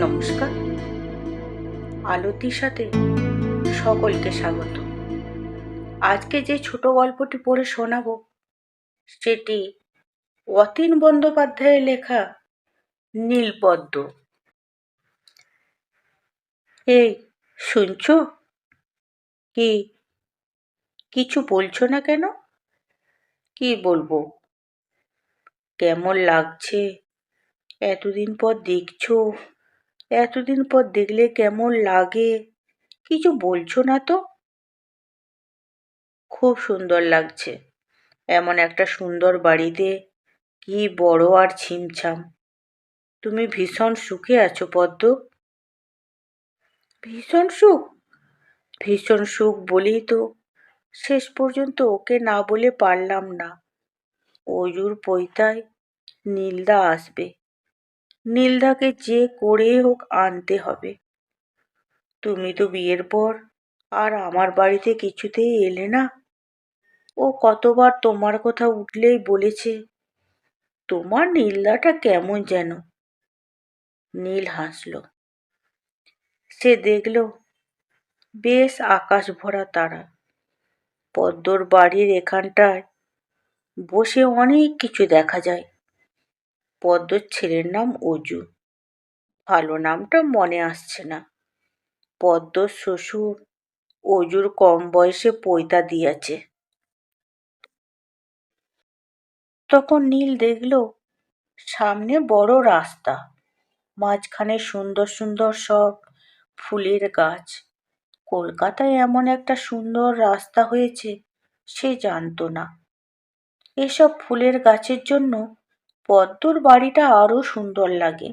নমস্কার। আলতির সাথে সকলকে স্বাগত। আজকে যে ছোট গল্পটি পড়ে শোনাবো, সেটি অতীন বন্দ্যোপাধ্যায়ের লেখা নীলপদ্ম। এই শুনছো? কি, কিছু বলছো না কেন? কি বলব? কেমন লাগছে? এতদিন পর দেখছ এতদিন পর দেখলে কেমন লাগে? কিছু বলছো না তো? খুব সুন্দর লাগছে। এমন একটা সুন্দর বাড়িতে কি বড় আর ছিমছাম। তুমি ভীষণ সুখে আছো পদ্ম। ভীষণ সুখ? ভীষণ সুখ বলেই তো শেষ পর্যন্ত ওকে না বলে পারলাম না। অজুর পৈতায় নীলদা আসবে। নীলদাকে যে করে হোক আনতে হবে। তুমি তো বিয়ের পর আর আমার বাড়িতে কিছুতেই এলে না। ও কতবার তোমার কথা উঠলেই বলেছে, তোমার নীলদাটা কেমন যেন? নীল হাসল। সে দেখল, বেশ আকাশ ভরা তারা। পদ্মর বাড়ির এখানটায় বসে অনেক কিছু দেখা যায়। পদ্মর ছেলের নাম অজু। ভালো নামটা মনে আসছে না। পদ্মর শ্বশুর অজুর কম বয়সে পৈতা দিয়েছে। তখন নীল দেখল, সামনে বড় রাস্তা। মাঝখানে সুন্দর সুন্দর সব ফুলের গাছ। কলকাতায় এমন একটা সুন্দর রাস্তা হয়েছে, সে জানতো না। এসব ফুলের গাছের জন্য পদ্মর বাড়িটা আরও সুন্দর লাগে।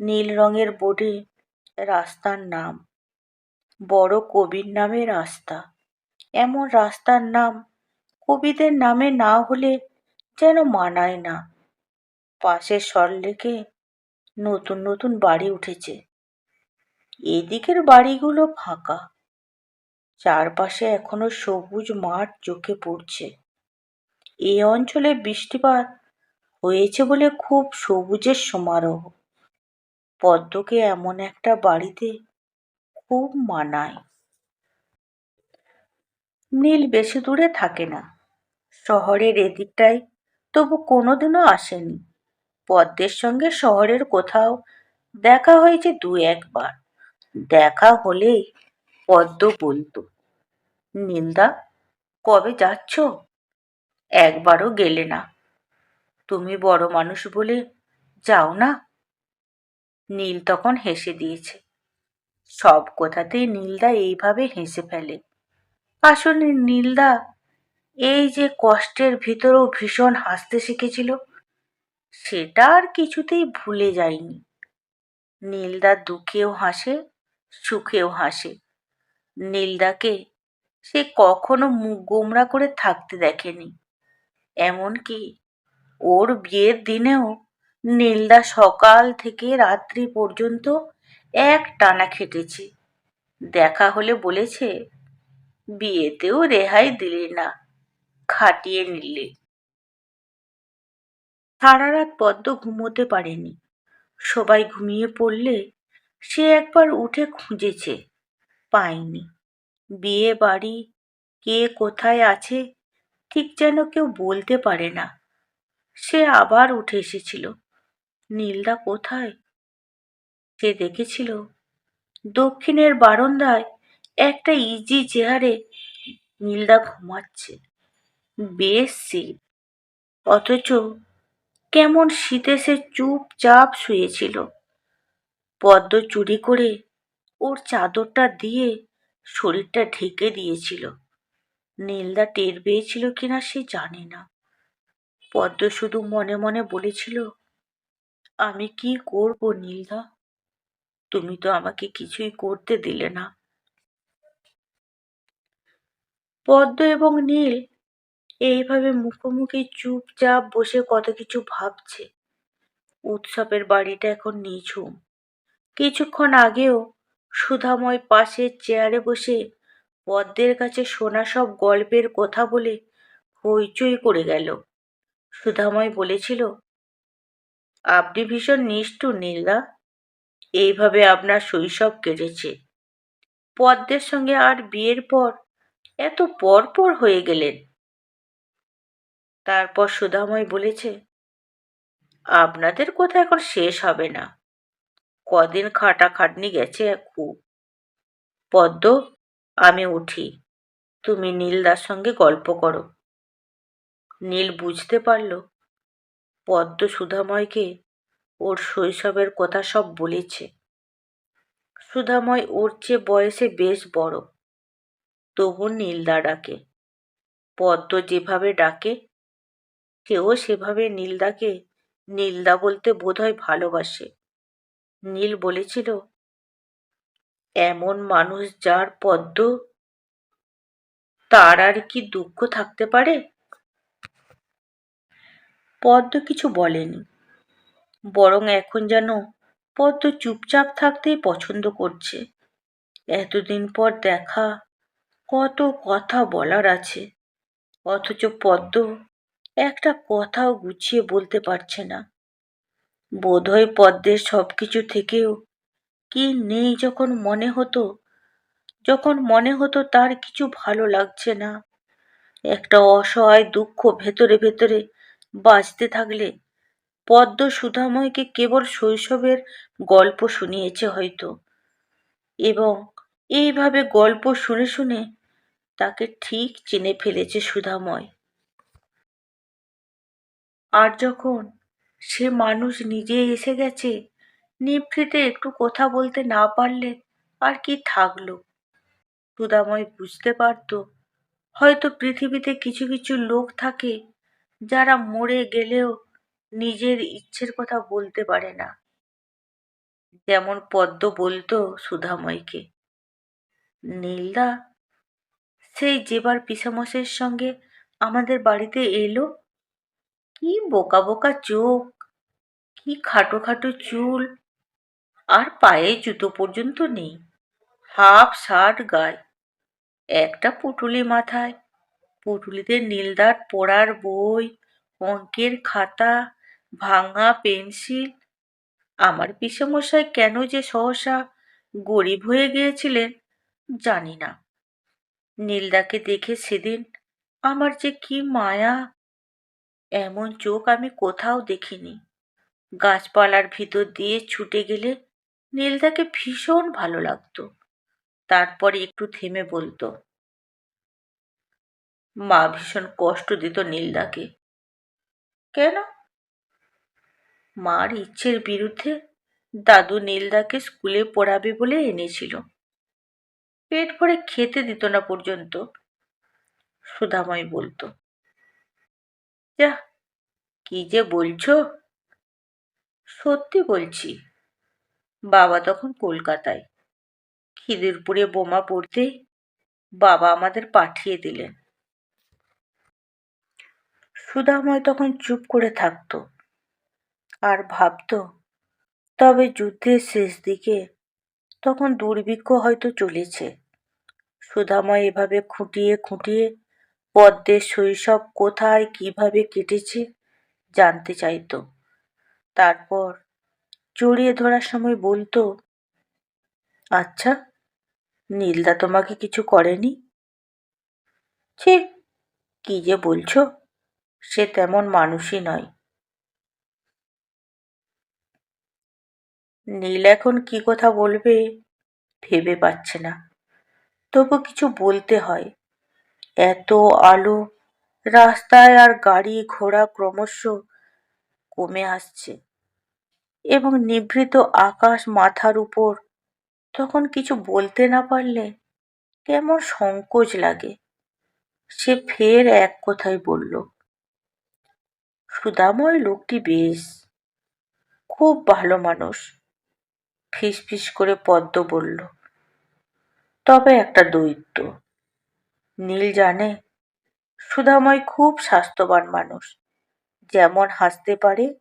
নীল রঙের বোর্ডে রাস্তার নাম। বড় কবির নামে রাস্তা। এমন রাস্তার নাম কবিদের নামে না হলে যেন মানায় না। পাশের সরলেকে নতুন নতুন বাড়ি উঠেছে। এদিকের বাড়িগুলো ফাঁকা। চারপাশে এখনও সবুজ মাঠ চোখে পড়ছে। এই অঞ্চলে বৃষ্টিপাত হয়েছে বলে খুব সবুজের সমারোহ। পদ্মকে এমন একটা বাড়িতে খুব মানায়। নীল বেশি দূরে থাকে না। শহরের এদিকটায় তবু কোনোদিনও আসেনি। পদ্মের সঙ্গে শহরের কোথাও দেখা হয়েছে দু একবার। দেখা হলেই পদ্ম বলতো, নীলদা, কবে যাচ্ছ? একবারও গেলে না। তুমি বড় মানুষ বলে যাও না? নীল তখন হেসে দিয়েছে। সব কথাতেই নীলদা এইভাবে হেসে ফেলে। আসলে নীলদা এই যে কষ্টের ভিতরেও ভীষণ হাসতে শিখেছিল, সেটা আর কিছুতেই ভুলে যায়নি। নীলদা দুঃখেও হাসে, সুখেও হাসে। নীলদাকে সে কখনো মুখ গোমরা করে থাকতে দেখেনি। এমনকি ওর বিয়ের দিনেও নীলদা সকাল থেকে রাত্রি পর্যন্ত এক টানা খেটেছে। দেখা হলে বলেছে, বিয়েতেও রেহাই দিলে না, খাটিয়ে নিলে। সারা রাত পদ্ম ঘুমোতে পারেনি। সবাই ঘুমিয়ে পড়লে সে একবার উঠে খুঁজেছে, পায়নি। বিয়ে বাড়ি কে কোথায় আছে ঠিক যেন কেউ বলতে পারে না। সে আবার উঠে এসেছিল। নীলদা কোথায়? সে দেখেছিল? দক্ষিণের বারান্দায় একটা ইজি চেয়ারে নীলদা ঘুমাচ্ছে। বেশ শীত অথচ কেমন শীতে সে চুপচাপ শুয়েছিল। পদ্ম চুরি করে ওর চাদরটা দিয়ে শরীরটা ঢেকে দিয়েছিল। নীলদা টের পেয়েছিল কিনা সে জানে না। পদ্ম শুধু মনে মনে বলেছিল, আমি কি করব নীলদা? তুমি তো আমাকে কিছুই করতে দিলে না। পদ্ম এবং নীল এইভাবে মুখোমুখি চুপচাপ বসে কত কিছু ভাবছে। উৎসবের বাড়িটা এখন নিঝুম। কিছুক্ষণ আগেও সুধাময় পাশের চেয়ারে বসে পদ্মের কাছে শোনা সব গল্পের কথা বলে হইচই করে গেল। সুধাময় বলেছিল, আপনি ভীষণ নিষ্ঠুর, নীলদা। এইভাবে আপনার শৈশব কেটেছে। পদ্মের সঙ্গে আর বিয়ের পর এত পর পর হয়ে গেলেন। তারপর সুধাময় বলেছে, আপনাদের কথা এখন শেষ হবে না। কদিন খাটাখাটনি গেছে খুব। পদ্ম, আমি উঠি। তুমি নীলদার সঙ্গে গল্প করো। নীল বুঝতে পারল। পদ্ম সুধাময়কে ওর শৈশবের কথা সব বলেছে। সুধাময় ওর চেয়ে বয়সে বেশ বড়। তবু নীলদা ডাকে পদ্ম যেভাবে ডাকে, সেও সেভাবে নীলদাকে নীলদা বলতে বোধহয় ভালোবাসে। নীল বলেছিল, এমন মানুষ যার পদ্ম, তার আর কি দুঃখ থাকতে পারে? পদ্ম কিছু বলেনি। বরং এখন যেন পদ্ম চুপচাপ থাকতেই পছন্দ করছে। এতদিন পর দেখা, কত কথা বলার আছে। অথচ পদ্ম একটা কথাও গুছিয়ে বলতে পারছে না। বোধহয় পদ্মের সব কিছু থেকেও কি নেই যখন মনে হতো, যখন মনে হতো তার কিছু ভালো লাগছে না। একটা অসহায় দুঃখ ভেতরে ভেতরে বাঁচতে থাকলে পদ্ম সুধাময়কে কেবল শৈশবের গল্প শুনিয়েছে হয়তো। এবং এইভাবে গল্প শুনে শুনে তাকে ঠিক চিনে ফেলেছে সুধাময়। আর যখন সে মানুষ নিজে এসে গেছে, নিভৃতে একটু কথা বলতে না পারলে আর কি থাকল? সুধাময় বুঝতে পারত, হয়তো পৃথিবীতে কিছু কিছু লোক থাকে যারা মরে গেলেও নিজের ইচ্ছের কথা বলতে পারে না। যেমন পদ্ম বলতো সুধাময়কে। নীলদা, সেই যেবার পিসামশের সঙ্গে আমাদের বাড়িতে এলো? কি বোকা বোকা চোখ, কি খাটো খাটো চুল, আর পায়ে জুতো পর্যন্ত নেই। হাফ শার্ট গায়ে, একটা পুটুলি মাথায় পুটুলিতে নীলদার পড়ার বই, অঙ্কের খাতা, ভাঙা পেন্সিল। আমার পিসেমশাই কেন যে সহসা গরিব হয়ে গিয়েছিলেন, জানি না। নীলদাকে দেখে সেদিন আমার যে কি মায়া, এমন চোখ আমি কোথাও দেখিনি। গাছপালার ভিতর দিয়ে ছুটে গেলে নীলদাকে ভীষণ ভালো লাগতো। তারপরে একটু থেমে বলতো মা ভীষণ কষ্ট দিত নীলদাকে। কেন? মার ইচ্ছের বিরুদ্ধে দাদু নীলদাকে স্কুলে পড়াবে বলে এনেছিল। পেট ভরে খেতে দিত না পর্যন্ত, সুধাময় বলতো। যা, কি যে বলছো? সত্যি বলছি, বাবা তখন কলকাতায়। খিদিরপুরে বোমা পড়তেই বাবা আমাদের পাঠিয়ে দিলেন। সুধাময় তখন চুপ করে থাকতো আর ভাবত, তবে যুদ্ধের শেষ দিকে তখন দুর্ভিক্ষ হয়তো চলেছে। সুধাময় এভাবে খুঁটিয়ে খুঁটিয়ে পদ্মের শৈশব কোথায়, কীভাবে কেটেছে জানতে চাইতো। তারপর জড়িয়ে ধরার সময় বলতো আচ্ছা নীলদা তোমাকে কিছু করেনি? ছি, কি যে বলছো? সে তেমন মানুষই নয়। নীল এখন কি কথা বলবে ভেবে পাচ্ছে না। তবু কিছু বলতে হয়। এত আলো, রাস্তায় আর গাড়ি ঘোড়া ক্রমশ কমে আসছে এবং নিভৃত আকাশ মাথার উপর তখন কিছু বলতে না পারলে কেমন সংকোচ লাগে। সে ফের এক কথাই বলল সুদাময় লোকটি বেশ খুব ভালো মানুষ। ফিস ফিস করে পদ্ম বলল, তবে একটা দৈত্য। নীল জানে সুধাময় খুব স্বাস্থ্যবান মানুষ। যেমন হাসতে পারে,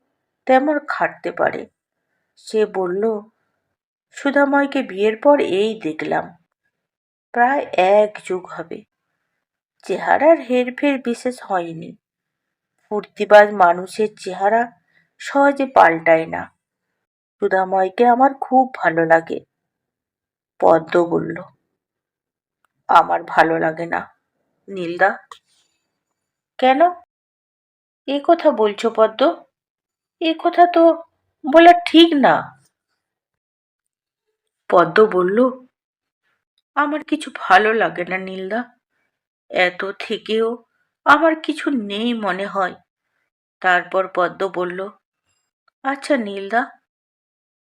তেমন খাটতে পারে। সে বলল সুধাময়কে বিয়ের পর এই দেখলাম। প্রায় এক যুগ হবে। চেহারার হেরফের বিশেষ হয়নি। ফুর্তিবাজ মানুষের চেহারা সহজে পাল্টায় না। সুধাময়কে আমার খুব ভালো লাগে, পদ্ম বলল। আমার ভালো লাগে না, নীলদা। কেন? এ কথা বলছো পদ্ম? এ কথা তো বলা ঠিক না। পদ্ম বলল, আমার কিছু ভালো লাগে না, নীলদা। এত থেকেও আমার কিছু নেই মনে হয়। তারপর পদ্ম বলল আচ্ছা নীলদা,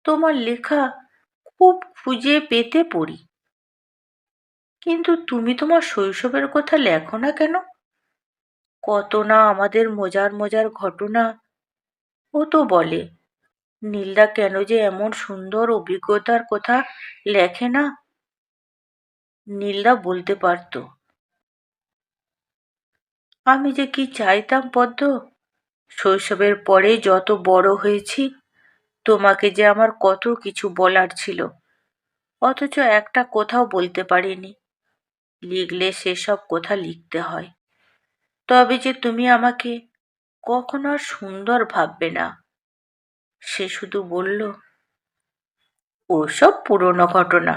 তোমার লেখা খুব খুঁজে পেতে পড়ি। কিন্তু তুমি তোমার শৈশবের কথা লেখো না কেন? কত না আমাদের মজার মজার ঘটনা। ও তো বলে, নীলদা কেন যে এমন সুন্দর অভিজ্ঞতার কথা লেখে না? নীলদা বলতে পারতো আমি যে কি চাইতাম পদ্ম শৈশবের পরে যত বড় হয়েছি, তোমাকে যে আমার কত কিছু বলার ছিল। অথচ একটা কোথাও বলতে পারিনি। লিখলে সেসব কথা লিখতে হয়। তবে যে তুমি আমাকে কখনো আর সুন্দর ভাববে না, সে শুধু বলল, ওসব পুরনো ঘটনা।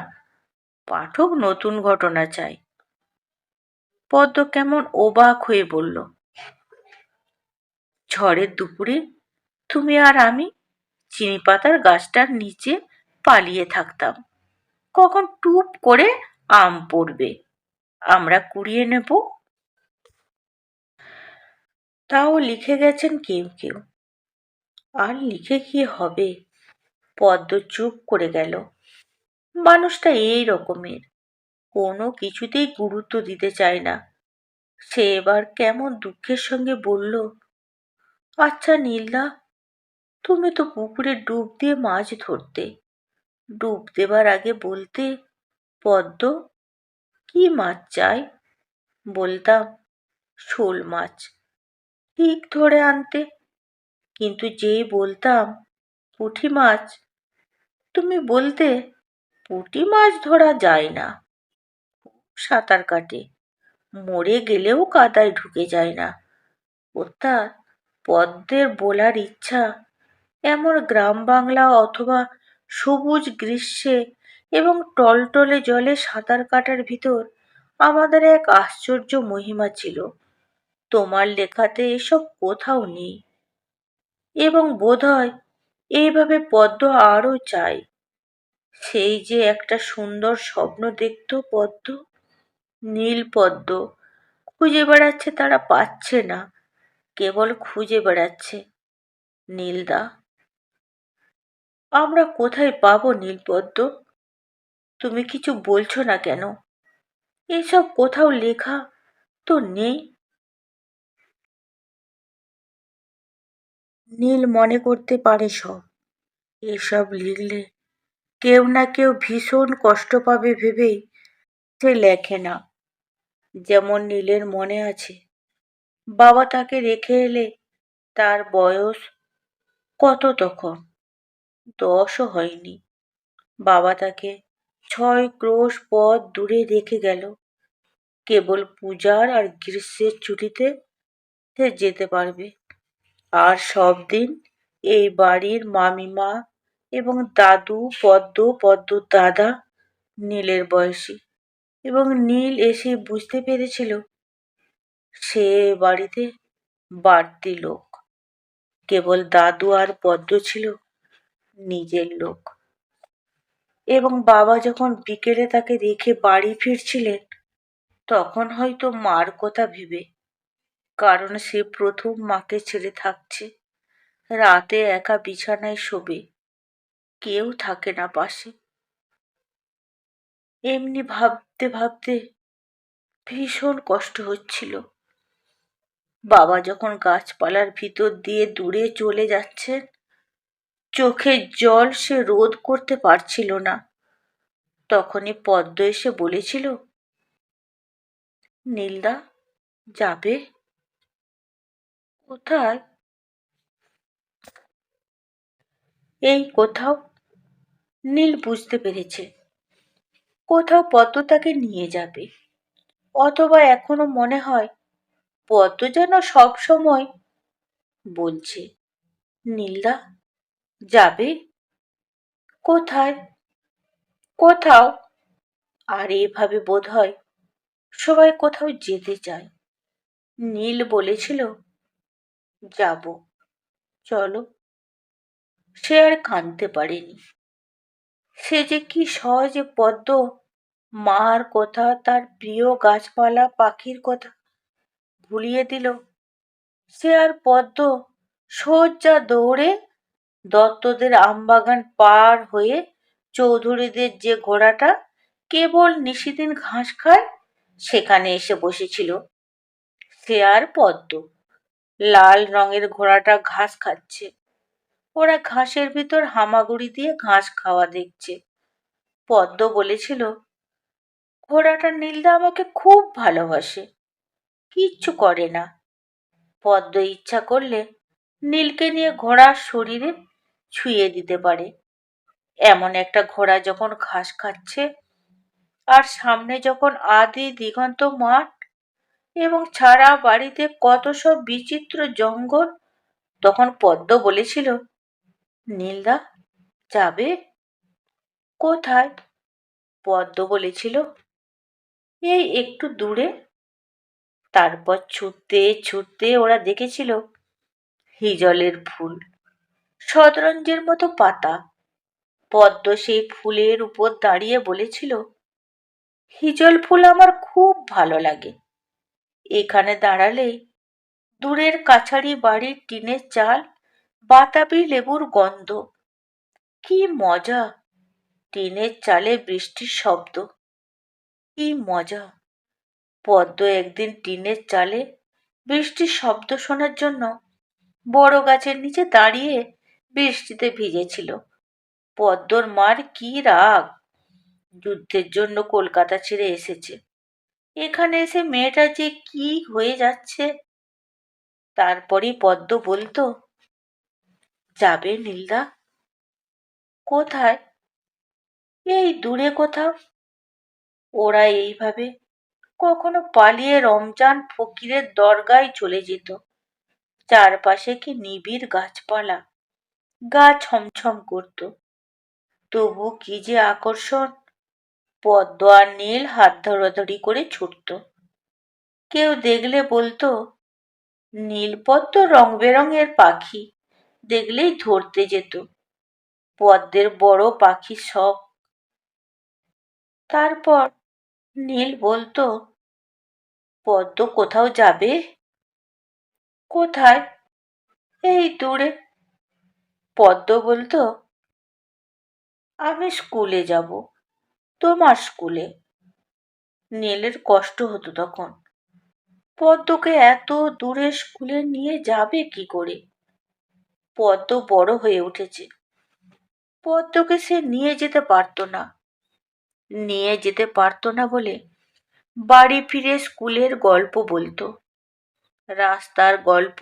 পাঠক নতুন ঘটনা চাই। পদ্ম কেমন অবাক হয়ে বলল, ঝড়ের দুপুরে তুমি আর আমি চিনি পাতার গাছটার নিচে পালিয়ে থাকতাম। কখন টুপ করে আম পড়বে, আমরা কুড়িয়ে নেব। তাও লিখে গেছেন কেউ কেউ। আর লিখে কি হবে? পদ্ম চুপ করে গেল। মানুষটা এই রকমের। কোনো কিছুতেই গুরুত্ব দিতে চায় না। সে এবার কেমন দুঃখের সঙ্গে বলল আচ্ছা নীলদা, তুমি তো পুকুরে ডুব দিয়ে মাছ ধরতে। ডুব দেবার আগে বলতে, পদ্ম, কি মাছ চাই? বলতাম, শোল মাছ, ঠিক ধরে আনতে। কিন্তু যেই বলতাম, পুঁটি মাছ, তুমি বলতে, পুঁটি মাছ ধরা যায় না। সাঁতার কাটে। মরে গেলেও কাদায় ঢুকে যায় না। অর্থাৎ পদ্মের বলার ইচ্ছা, এমন গ্রাম বাংলা অথবা সবুজ গ্রীষ্মে এবং টলটলে জলে সাঁতার কাটার ভিতর আমাদের এক আশ্চর্য মহিমা ছিল। তোমার লেখাতে এসব কোথাও নেই। এবং বোধহয় এইভাবে পদ্ম আরও চাই সেই যে একটা সুন্দর স্বপ্ন দেখত পদ্ম। নীল পদ্ম। খুঁজে বেড়াচ্ছে তারা পাচ্ছে না, কেবল খুঁজে বেড়াচ্ছে নীলদা আমরা কোথায় পাবো নীলপদ্ম তুমি কিছু বলছো না কেন? এসব কোথাও লেখা তো নেই। নীল মনে করতে পারে সব। এসব লিখলে কেউ না কেউ ভীষণ কষ্ট পাবে ভেবেই সে লেখে না, যেমন নীলের মনে আছে। বাবা তাকে রেখে এলে তার বয়স কত তখন? দশও হয়নি। বাবা তাকে ছয় ক্রোশ পথ দূরে রেখে গেল। কেবল পূজার আর গ্রীষ্মের ছুটিতে সে যেতে পারবে। আর সব দিন এই বাড়ির মামিমা এবং দাদু, পদ্ম পদ্মর দাদা নীলের বয়সী। এবং নীল এসে বুঝতে পেরেছিল, সে বাড়িতে বাড়তি লোক। কেবল দাদু আর পদ্ম ছিল, নিজের লোক। এবং বাবা যখন বিকেলে তাকে রেখে বাড়ি ফিরছিলেন, তখন হয়তো মার কথা ভেবে, কারণ সে প্রথম মাকে ছেড়ে থাকছে। রাতে একা বিছানায় শোবে, কেউ থাকে না পাশে। এমনি ভাবতে ভাবতে ভীষণ কষ্ট হচ্ছিল। বাবা যখন গাছপালার ভিতর দিয়ে দূরে চলে যাচ্ছেন, চোখের জল সে রোধ করতে পারছিল না। তখনই পদ্ম এসে বলেছিল, নীলদা, যাবে? কোথায়? এই কোথাও? নীল বুঝতে পেরেছে। কোথাও পদ্ম তাকে নিয়ে যাবে। অথবা এখনও মনে হয়, পদ্ম যেন সব সময় বলছে, নীলদা, যাবে? কোথায়? কোথাও? আর এভাবে বোধ হয় সবাই কোথাও যেতে চায়। নীল বলেছিল, যাব, চলো। সে আর কাঁদতে পারেনি। সে যে কি সহজে পদ্ম, মার কথা, তার প্রিয় গাছপালা, পাখির কথা ভুলিয়ে দিল। সে আর পদ্ম সোজা দৌড়ে দত্তদের আমবাগান পার হয়ে চৌধুরীদের যে ঘোড়াটা কেবল নিশিদিন ঘাস খায়, সেখানে এসে বসেছিল। সে আর পদ্ম, লাল রঙের ঘোড়াটা ঘাস খাচ্ছে। ওরা ঘাসের ভিতর হামাগুড়ি দিয়ে ঘাস খাওয়া দেখছে। পদ্ম বলেছিল ঘোড়াটা নীলদা আমাকে খুব ভালোবাসে, কিচ্ছু করে না। পদ্ম ইচ্ছা করলে নীলকে নিয়ে ঘোড়ার শরীরে ছুঁয়ে দিতে পারে। এমন একটা ঘোড়া যখন ঘাস খাচ্ছে, আর সামনে যখন আদি দিগন্ত মাঠ এবং ছাড়া বাড়িতে কত সব বিচিত্র জঙ্গল, তখন পদ্ম বলেছিল নীলদা, যাবে? কোথায়? পদ্ম বলেছিল। এই একটু দূরে। তারপর ছুটতে ছুটতে ওরা দেখেছিল হিজলের ফুল, শতরঞ্জের মতো পাতা। পদ্ম সেই ফুলের উপর দাঁড়িয়ে বলেছিল, হিজল ফুল আমার খুব ভালো লাগে। এখানে দাঁড়ালেই দূরের কাছারি বাড়ির টিনের চাল বাতাবি লেবুর গন্ধ। কি মজা! টিনের চালে বৃষ্টির শব্দ। কি মজা! পদ্ম একদিন টিনের চালে বৃষ্টির শব্দ শোনার জন্য বড় গাছের নিচে দাঁড়িয়ে বৃষ্টিতে ভিজেছিল। পদ্মর মার কি রাগ! যুদ্ধের জন্য কলকাতা ছেড়ে এসেছে। এখানে এসে মেয়েটা যে কি হয়ে যাচ্ছে? তারপরই পদ্ম বলতো যাবে নীলদা? কোথায়? এই দূরে কোথাও। ওরা এইভাবে কখনো পালিয়ে রমজান ফকিরের দরগায় চলে যেত। চারপাশে কি নিবিড় গাছপালা। গা ছমছম করত। তবু কি যে আকর্ষণ। পদ্ম আর নীল হাত ধরাধরি করে ছুটত। কেউ দেখলে বলতো, নীলপদ্ম রং বেরঙের পাখি। দেখলেই ধরতে যেত। পদ্মের বড় পাখি শখ। তারপর নীল বলতো, পদ্ম কোথাও যাবে? কোথায়? এই দূরে। পদ্ম বলতো, আমি স্কুলে যাব, তোমার স্কুলে। নীলের কষ্ট হতো তখন। পদ্মকে এত দূরে স্কুলে নিয়ে যাবে কি করে? পদ্ম বড় হয়ে উঠেছে। পদ্মকে সে নিয়ে যেতে পারতো না। নিয়ে যেতে পারতো না বলে বাড়ি ফিরে স্কুলের গল্প বলতো। রাস্তার গল্প,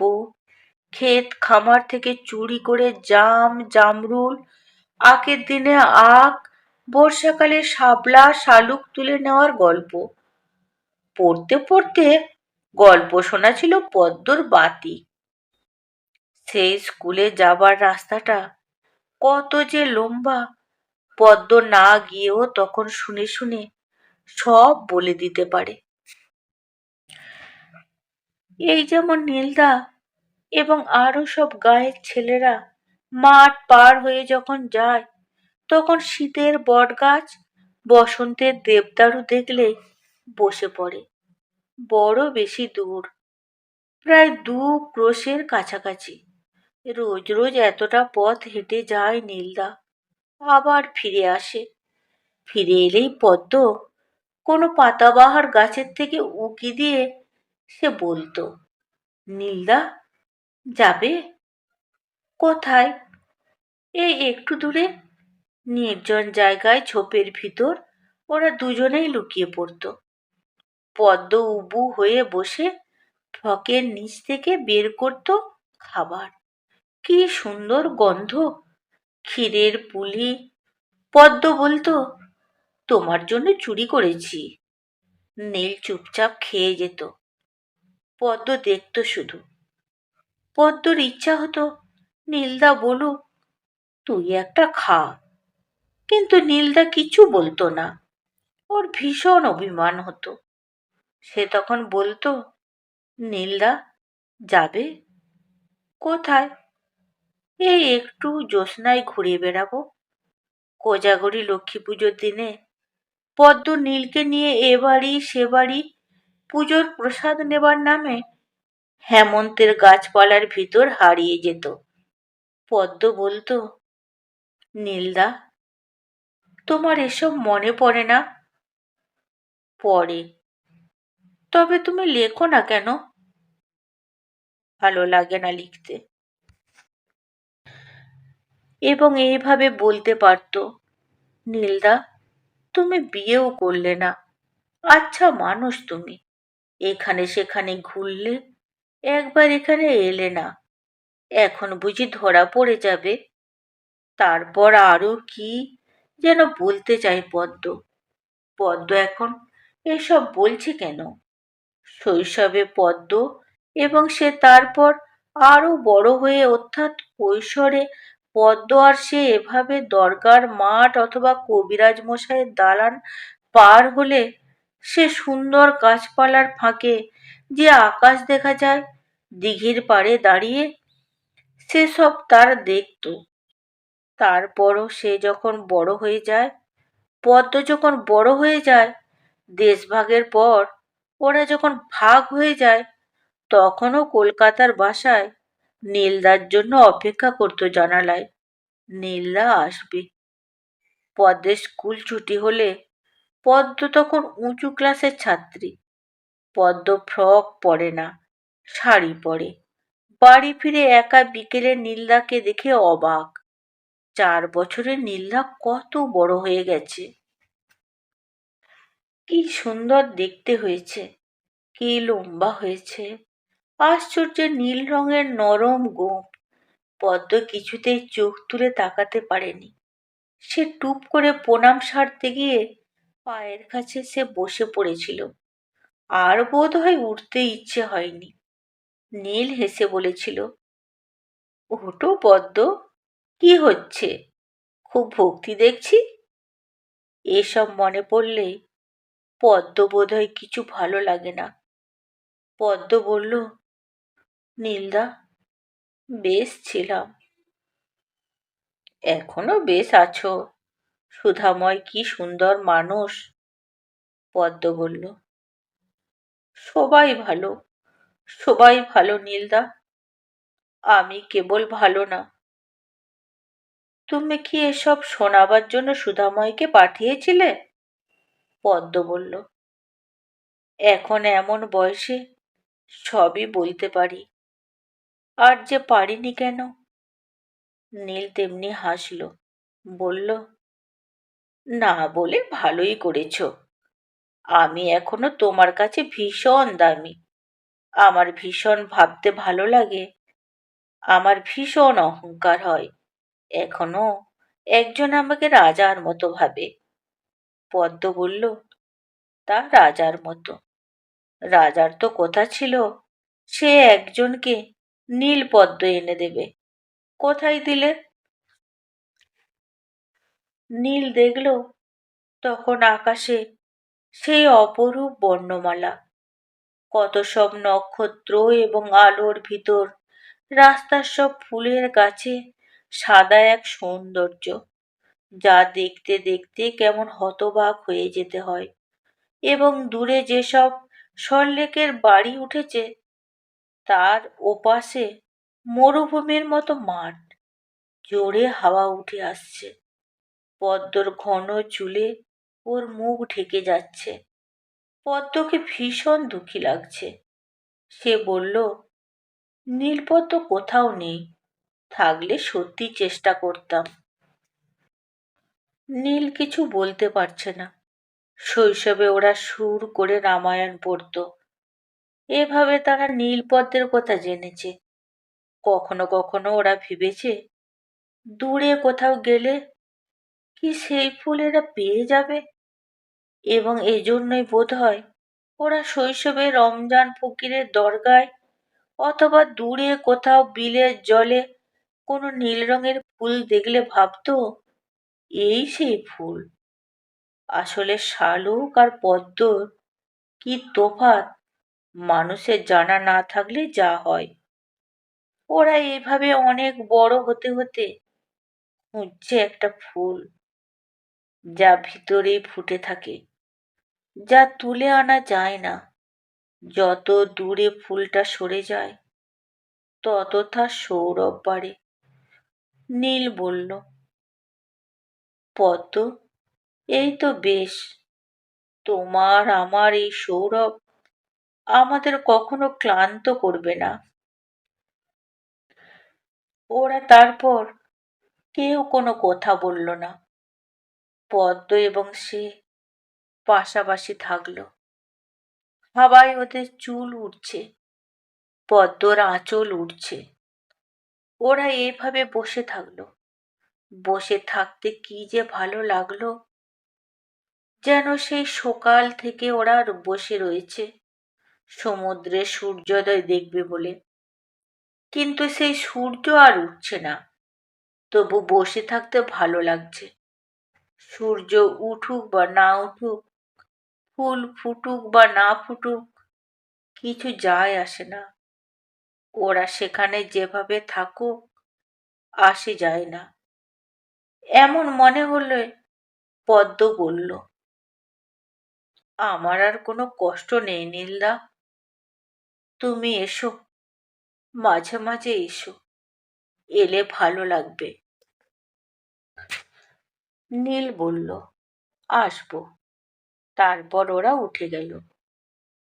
ক্ষেত খামার থেকে চুরি করে জাম, জামরুল আখের দিনে আখ, বর্ষাকালে শাপলা, শালুক তুলে নেওয়ার গল্প। পড়তে পড়তে গল্প শোনা ছিল পদ্মর বাতি। সেই স্কুলে যাবার রাস্তাটা কত যে লম্বা। পদ্ম না গিয়েও তখন শুনে শুনে সব বলে দিতে পারে। এই যেমন নীলদা এবং আরও সব গায়ের ছেলেরা মাঠ পার হয়ে যখন যায়, তখন শীতের বটগাছ বসন্তের দেবদারু দেখলে বসে পড়ে, বড় বেশি দূর। প্রায় দু ক্রোশের কাছাকাছি। রোজ রোজ এতটা পথ হেঁটে যায় নীলদা। আবার ফিরে আসে। ফিরে এলেই পদ্ম কোনো পাতাবাহার গাছের থেকে উকি দিয়ে সে বলতো, নীলদা, যাবে? কোথায়? এই একটু দূরে। নির্জন জায়গায় ঝোপের ভিতর ওরা দুজনেই লুকিয়ে পড়ত। পদ্ম উবু হয়ে বসে ফকের নিচ থেকে বের করত খাবার। কি সুন্দর গন্ধ। ক্ষীরের পুলি, পদ্ম বলতো তোমার জন্য চুরি করেছি। নীল চুপচাপ খেয়ে যেত। পদ্ম দেখতো শুধু। পদ্মর ইচ্ছা হতো নীলদা বলুক, তুই একটা খা। কিন্তু নীলদা কিছু বলতো না। ওর ভীষণ অভিমান হতো। সে তখন বলতো, নীলদা, যাবে? কোথায়? এই একটু জ্যোৎস্নায় ঘুরে বেড়াবো। কোজাগরি লক্ষ্মী পুজোর দিনে পদ্ম নীলকে নিয়ে এ বাড়ি, সে বাড়ি, পুজোর প্রসাদ নেবার নামে হেমন্তের গাছপালার ভিতর হারিয়ে যেত। পদ্ম বলতো, নীলদা, তোমার এসব মনে পড়ে না? পড়ে। তবে তুমি লেখো না কেন? ভালো লাগে না লিখতে। এবং এইভাবে বলতে পারতো, নীলদা, তুমি বিয়েও করলে না। আচ্ছা মানুষ তুমি। এখানে সেখানে ঘুরলে, একবার এখানে এলে না। এখন বুঝি ধরা পড়ে যাবে। তারপর আরও কি যেন বলতে চাই পদ্ম। পদ্ম এখন এসব বলছে কেন? শৈশবে পদ্ম এবং সে তারপর আরও বড় হয়ে অর্থাৎ কৈশোরে পদ্ম আর সে এভাবে দরগার মাঠ অথবা কবিরাজ মশাইয়ের দালান পার হলে সে সুন্দর গাছপালার ফাঁকে যে আকাশ দেখা যায়, দিঘির পাড়ে দাঁড়িয়ে সেসব তার দেখত। তারপরও সে যখন বড় হয়ে যায়, পদ্ম যখন বড় হয়ে যায়, দেশভাগের পর ওরা যখন ভাগ হয়ে যায়, তখনও কলকাতার বাসায় নীলদার জন্য অপেক্ষা করতো জানালায়। নীলদা আসবে। পদ্মের স্কুল ছুটি হলে পদ্ম তখন উঁচু ক্লাসের ছাত্রী। পদ্ম ফ্রক পরে না, শাড়ি পরে। বাড়ি ফিরে একা বিকেলে নীলদাকে দেখে অবাক। চার বছরের নীলদা কত বড় হয়ে গেছে। কি সুন্দর দেখতে হয়েছে, কি লম্বা হয়েছে। আশ্চর্য নীল রঙের নরম গোপ পদ্ম কিছুতেই চোখ তুলে তাকাতে পারেনি। সে টুপ করে প্রণাম সারতে গিয়ে পায়ের কাছে সে বসে পড়েছিল। আর বোধ হয় উঠতে ইচ্ছে হয়নি। নীল হেসে বলেছিল ওটো পদ্ম, কি হচ্ছে? খুব ভক্তি দেখছি? এসব মনে পড়লে পদ্ম বোধ হয় কিছু ভালো লাগে না। পদ্ম বলল নীলদা, বেশ ছিলাম। এখনও বেশ আছো? সুধাময় কি সুন্দর মানুষ? পদ্ম বলল। সবাই ভালো সবাই ভালো নীলদা। আমি কেবল ভালো না। তুমি কি এসব শোনাবার জন্য সুধাময়কে পাঠিয়েছিলে? পদ্ম বলল। এখন এমন বয়সে সবই বলতে পারি। আর যে পারিনি কেন? নীল তেমনি হাসল, বলল, না বলে ভালোই করেছ। আমি এখনও তোমার কাছে ভীষণ দামি। আমার ভীষণ ভাবতে ভালো লাগে। আমার ভীষণ অহংকার হয়। এখনও একজন আমাকে রাজার মতো ভাবে। পদ্ম বলল, তা রাজার মতো। রাজার তো কথা ছিল, সে একজনকে নীল পদ্ম এনে দেবে। কোথায় দিলে? নীল দেখল তখন আকাশে সেই অপরূপ বর্ণমালা। কত সব নক্ষত্র এবং আলোর ভিতর রাস্তার সব ফুলের গাছে সাদা এক সৌন্দর্য, যা দেখতে দেখতে কেমন হতবাক হয়ে যেতে হয়। এবং দূরে যেসব সল্লেকের বাড়ি উঠেছে তার ওপাশে মরুভূমির মতো মাঠ। জোরে হাওয়া উঠে আসছে। পদ্মর ঘন চুলে ওর মুখ ঢেকে যাচ্ছে। পদ্মকে ভীষণ দুঃখী লাগছে। সে বলল, নীলপদ্ম কোথাও নেই। থাকলে সত্যি চেষ্টা করতাম। নীল কিছু বলতে পারছে না। শৈশবে ওরা সুর করে রামায়ণ পড়তো। এভাবে তারা নীলপদ্মের কথা জেনেছে। কখনো কখনো ওরা ভেবেছে, দূরে কোথাও গেলে কি সেই ফুল এরা পেয়ে যাবে? এবং এজন্যই বোধ হয় ওরা শৈশবে রমজান ফকিরের দরগায় অথবা দূরে কোথাও বিলের জলে কোনো নীল রঙের ফুল দেখলে ভাবতো, এই সেই ফুল। আসলে শালুক আর পদ্মর কি তোফাত মানুষের জানা না থাকলে যা হয়। ওরা এভাবে অনেক বড় হতে হতে খুঁজছে একটা ফুল যা ভিতরেই ফুটে থাকে, যা তুলে আনা যায় না। যত দূরে ফুলটা সরে যায়, তত তার সৌরভ বাড়ে। নীল বলল, পদ্ম, এই তো বেশ। তোমার, আমার এই সৌরভ আমাদের কখনো ক্লান্ত করবে না। ওরা তারপর কেউ কোনো কথা বলল না। পদ্ম এবং সে পাশাপাশি থাকল। হাওয়ায় ওদের চুল উঠছে পদ্মর আঁচল উঠছে ওরা এভাবে বসে থাকল। বসে থাকতে কি যে ভালো লাগল। যেন সেই সকাল থেকে ওরা বসে রয়েছে। সমুদ্রে সূর্যোদয় দেখবে বলে। কিন্তু সেই সূর্য আর উঠছে না। তবু বসে থাকতে ভালো লাগছে। সূর্য উঠুক বা না উঠুক, ফুল ফুটুক বা না ফুটুক, কিছু যায় আসে না। ওরা সেখানে যেভাবে থাকুক, আসে যায় না। এমন মনে হলে পদ্ম বলল, আমার আর কোনো কষ্ট নেই, নীলদা। তুমি এসো। মাঝে মাঝে এসো। এলে ভালো লাগবে। নীল বলল, আসব। তারপর ওরা উঠে গেল।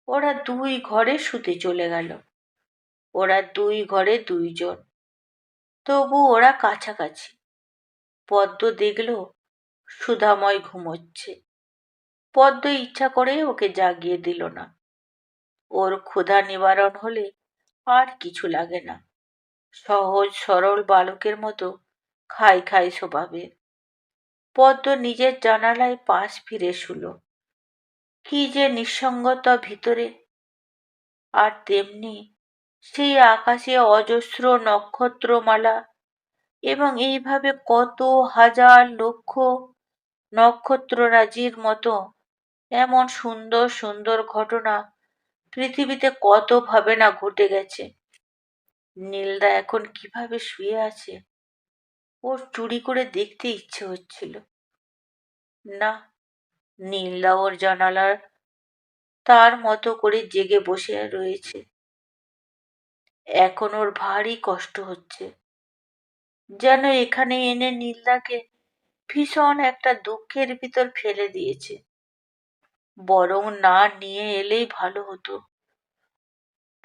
ওরা দুই ঘরে শুতে চলে গেল। ওরা দুই ঘরে দুইজন। তবু ওরা কাছাকাছি। পদ্ম দেখল, সুধাময় ঘুমোচ্ছে। পদ্ম ইচ্ছা করে ওকে জাগিয়ে দিল না। ওর ক্ষুধা নিবারণ হলে আর কিছু লাগে না। সহজ, সরল বালকের মতো খাই খাই স্বভাবের পদ্ম নিজের জানালায় পাশ ফিরে শুল। কি যে নিঃসঙ্গতা ভিতরে। আর তেমনি সেই আকাশে অজস্র নক্ষত্রমালা এবং এইভাবে কত হাজার লক্ষ নক্ষত্ররাজির মতো এমন সুন্দর সুন্দর ঘটনা পৃথিবীতে কত ভাবে না ঘটে গেছে? নীলদা এখন কীভাবে শুয়ে আছে? ওর চুরি করে দেখতে ইচ্ছে হচ্ছিল। না, নীলদা ওর জানালার তার মতো করে জেগে বসে রয়েছে। এখন ওর ভারী কষ্ট হচ্ছে। যেন এখানে এনে নীলদাকে ভীষণ একটা দুঃখের ভিতর ফেলে দিয়েছে। বরং না নিয়ে এলেই ভালো হতো।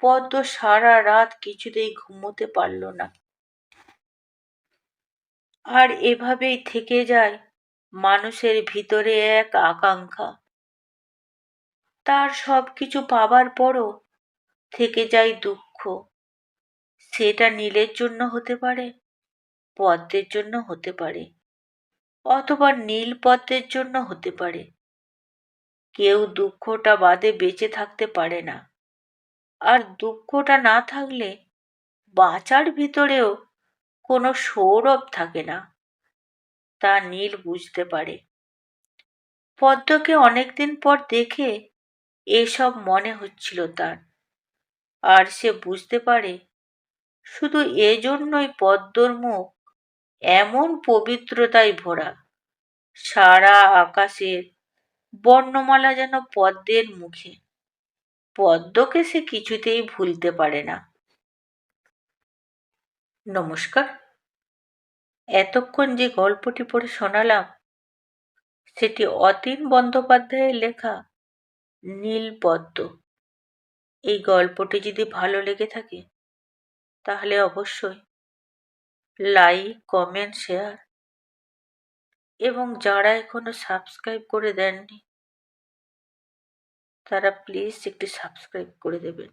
পদ্ম সারা রাত কিছুতেই ঘুমোতে পারল না। আর এভাবেই থেকে যায় মানুষের ভিতরে এক আকাঙ্ক্ষা। তার সব কিছু পাবার পরও থেকে যায় দুঃখ। সেটা নীলের জন্য হতে পারে, পদ্মের জন্য হতে পারে, অথবা নীল পদ্মের জন্য হতে পারে। কেউ দুঃখটা বাদে বেঁচে থাকতে পারে না। আর দুঃখটা না থাকলে বাঁচার ভিতরেও কোনো সৌরভ থাকে না, তা নীল বুঝতে পারে। পদ্মকে অনেকদিন পর দেখে এসব মনে হচ্ছিল তার। আর সে বুঝতে পারে, শুধু এজন্যই পদ্মর মুখ এমন পবিত্রতায় ভরা, সারা আকাশের বর্ণমালা যেন পদ্মের মুখে। পদ্মকে সে কিছুতেই ভুলতে পারে না। নমস্কার। এতক্ষণ যে গল্পটি পড়ে শোনালাম, সেটি অতীন বন্দ্যোপাধ্যায়ের লেখা নীলপদ্ম। এই গল্পটি যদি ভালো লেগে থাকে, তাহলে অবশ্যই লাইক, কমেন্ট, শেয়ার এবং যারা এখনও সাবস্ক্রাইব করে দেননি তারা প্লিজ একটি সাবস্ক্রাইব করে দেবেন।